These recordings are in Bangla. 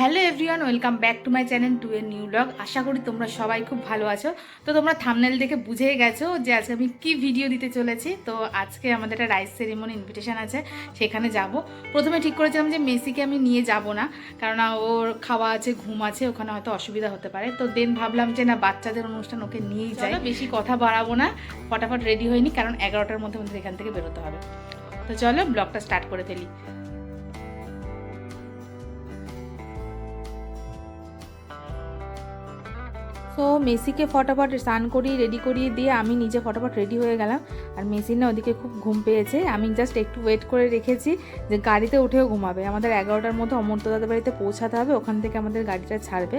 Hello everyone welcome back to my channel to a new vlog. আশা করি তোমরা সবাই খুব ভালো আছো। তো তোমরা থামনেল দেখে বুঝেই গেছো যে আজকে আমি কি ভিডিও দিতে চলেছি। তো আজকে আমাদের একটা রাইস সেরিমনি ইনভিটেশন আছে সেখানে যাব। প্রথমে ঠিক করেছিলাম যে মেসিকে আমি নিয়ে যাব না কারণ ওর খাওয়া আছে ঘুম আছে ওখানে হয়তো অসুবিধা হতে পারে। তো দেন ভাবলাম যে না বাচ্চাদের অনুষ্ঠান ওকে নিয়েই যাই। বেশি কথা বাড়াবো না ফটাফট রেডি হয়নি কারণ এগারোটার মধ্যে আমাদের এখান থেকে বেরোতে হবে। তো চলো ব্লগটা স্টার্ট করে ফেলি। তো মেসিকে ফটাফট স্নান করিয়ে রেডি করিয়ে দিয়ে আমি নিজে ফটাফট রেডি হয়ে গেলাম। আর মেসির না ওদিকে খুব ঘুম পেয়েছে। আমি জাস্ট একটু ওয়েট করে রেখেছি যে গাড়িতে উঠেও ঘুমাবে। আমাদের এগারোটার মধ্যে অমর্ত দাদার বাড়িতে পৌঁছাতে হবে, ওখান থেকে আমাদের গাড়িটা ছাড়বে।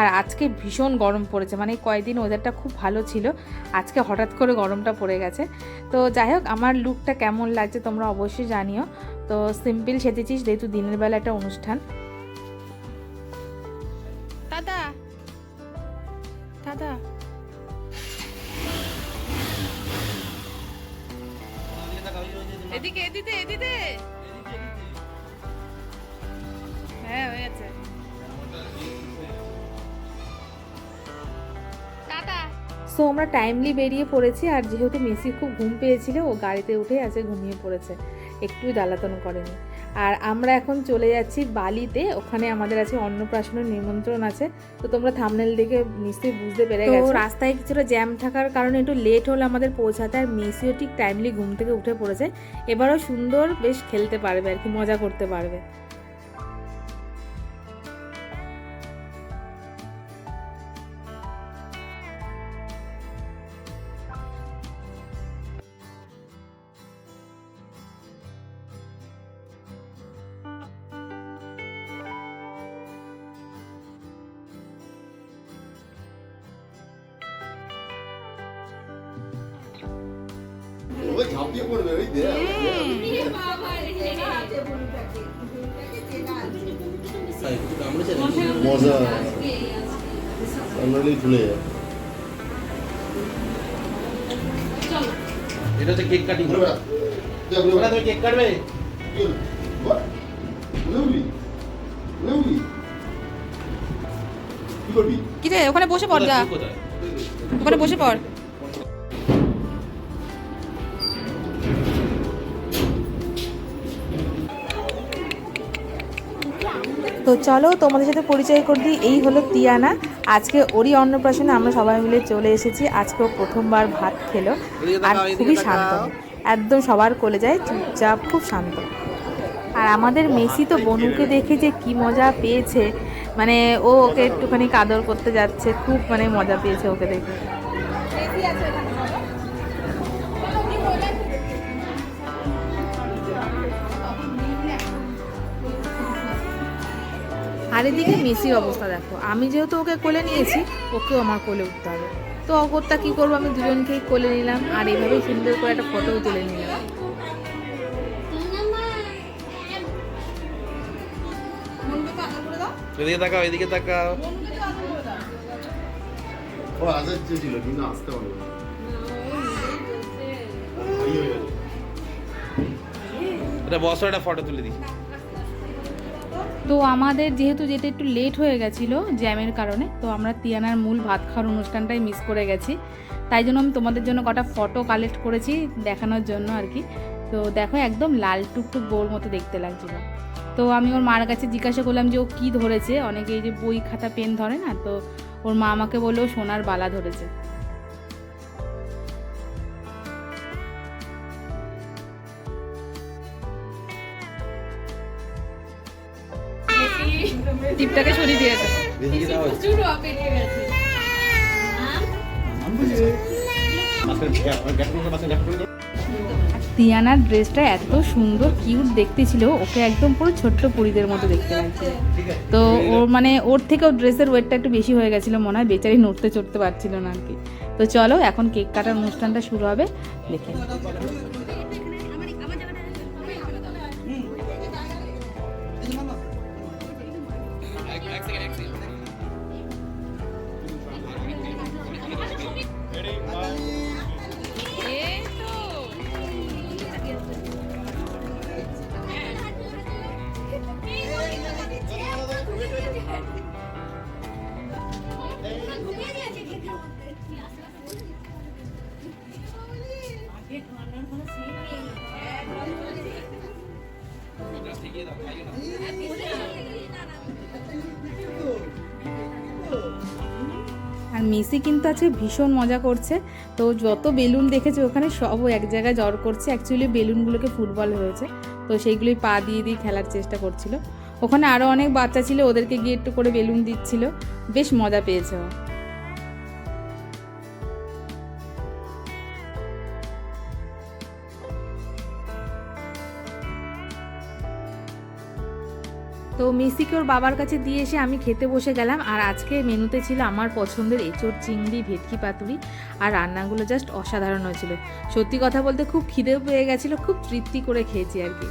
আর আজকে ভীষণ গরম পড়েছে মানে কয়েকদিন ওয়েদারটা খুব ভালো ছিল। আজকে হঠাৎ করে গরমটা পড়ে গেছে। তো যাই হোক, আমার লুকটা কেমন লাগছে তোমরা অবশ্যই জানিও। তো সিম্পল সেজেছিস, যেহেতু দিনের বেলা একটা অনুষ্ঠান। এদিকে হ্যাঁ হয়ে গেছে। সো আমরা টাইমলি বেরিয়ে পড়েছি, আর যেহেতু মেসি খুব ঘুম পেয়েছিল, ও গাড়িতে উঠে আছে ঘুমিয়ে পড়েছে। একটু জ্বালাতন করেনি। আর আমরা এখন চলে যাচ্ছি বালিতে। ওখানে আমাদের আছে অন্নপ্রাশনের নিমন্ত্রণ আছে। তো তোমরা থামনেল দেখে নিশ্চয়ই বুঝতে পেরে গেছো। রাস্তায় কিছুটা জ্যাম থাকার কারণে একটু লেট হলো আমাদের পৌঁছাতে আর মেসিও ঠিক টাইমলি ঘুম থেকে উঠে পড়েছে। এবারও সুন্দর বেশ খেলতে পারবে আর কি মজা করতে পারবে। ঝাঁপিয়ে পড়বে ওই দে মজা। যায় এটা হচ্ছে কেক কাটিং। তুমি কেক কাটবে? কি রে ওখানে বসে পড় যা। কোথায়? ওখানে বসে পড়। তো চলো তোমাদের সাথে পরিচয় করে দিই এই হলো তিয়ানা। আজকে ওরই অন্নপ্রাশনে আমরা সবাই মিলে চলে এসেছি। আজকে প্রথমবার ভাত খেলো আর খুবই শান্ত। একদম সবার কোলে যায় চুপচাপ খুব শান্ত। আর আমাদের মেসি তো বনুকে দেখে যে কি মজা পেয়েছে। মানে ও ওকে একটুখানি কাদর করতে যাচ্ছে খুব মানে মজা পেয়েছে ওকে দেখে। আর এদিকে মেসির অবস্থা দেখো। আমি যেহেতু ওকে কোলে নিয়েছি ওকেও আমার কোলে উঠতে হবে। তো অগত্যা কী করব? আমি দুজনকেই কোলে নিলাম আর এইভাবেই সুন্দর করে একটা ফটোও তুলে নিলাম। এদিকে তাকাও এদিকে তাকাও। ও ইচ্ছে ছিল, কিন্তু আসতে। এটা বসো একটা ফটো তুলে দিই। তো আমাদের যেহেতু যেতে একটু লেট হয়ে গেছিল জ্যামের কারণে, তো আমরা তিয়ানার মূল ভাত খাওয়ার অনুষ্ঠানটাই মিস করে গেছি। তাই জন্য আমি তোমাদের জন্য কটা ফটো কালেক্ট করেছি দেখানোর জন্য আর কি। তো দেখো একদম লাল টুকটুক গোল মতো দেখতে লাগছিল। তো আমি ওর মার কাছে জিজ্ঞাসা করলাম যে ও কী ধরেছে? অনেকে এই যে বই খাতা পেন ধরে না? তো ওর মা আমাকে বলল সোনার বালা ধরেছে। টিপটাকে সরিয়ে দিয়েছে। ড্রেসটা এত সুন্দর কিউট দেখতে ছিল ওকে একদম পুরো ছোট্ট পুরীদের মতো দেখতে লাগছে। তো ওর মানে ওর থেকে ওর ড্রেসের ওয়েটটা একটু বেশি হয়ে গেছিল মনে হয় বেচারি নড়তে চড়তে পারছিল না আর কি। তো চলো এখন কেক কাটার অনুষ্ঠানটা শুরু হবে দেখে আর মেসি কিন্তু আজকে ভীষণ মজা করছে। তো যত বেলুন দেখেছে ওখানে সব এক জায়গায় জ্বর করছে। অ্যাকচুয়ালি বেলুনগুলোকে ফুটবল হয়েছে। তো সেইগুলোই পা দিয়ে দিয়ে খেলার চেষ্টা করছিল। ওখানে আরও অনেক বাচ্চা ছিল, ওদেরকে গিয়ে একটু করে বেলুন দিচ্ছিল। বেশ মজা পেয়েছে ও। তো মেসিকে ওর বাবার কাছে দিয়ে এসে আমি খেতে বসে গেলাম আর আজকে মেনুতে ছিল আমার পছন্দের এঁচোড় চিংড়ি ভেটকি পাতুরি আর রান্নাগুলো জাস্ট অসাধারণ হয়েছিল। সত্যি কথা বলতে খুব খিদেও পেয়ে গেছিল খুব তৃপ্তি করে খেয়েছি আর কি।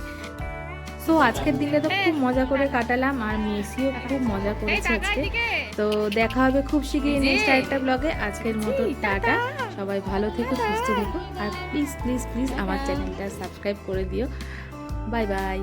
সো আজকের দিনটা তো খুব মজা করে কাটালাম আর মেসিও খুব মজা করেছে আজকে। তো দেখা হবে খুব শীঘ্রই নেক্সট আরেকটা ব্লগে আজকের মতো টাটা। সবাই ভালো থেকো সুস্থ থেকো আর প্লিজ প্লিজ প্লিজ আমার চ্যানেলটা সাবস্ক্রাইব করে দিও। Bye bye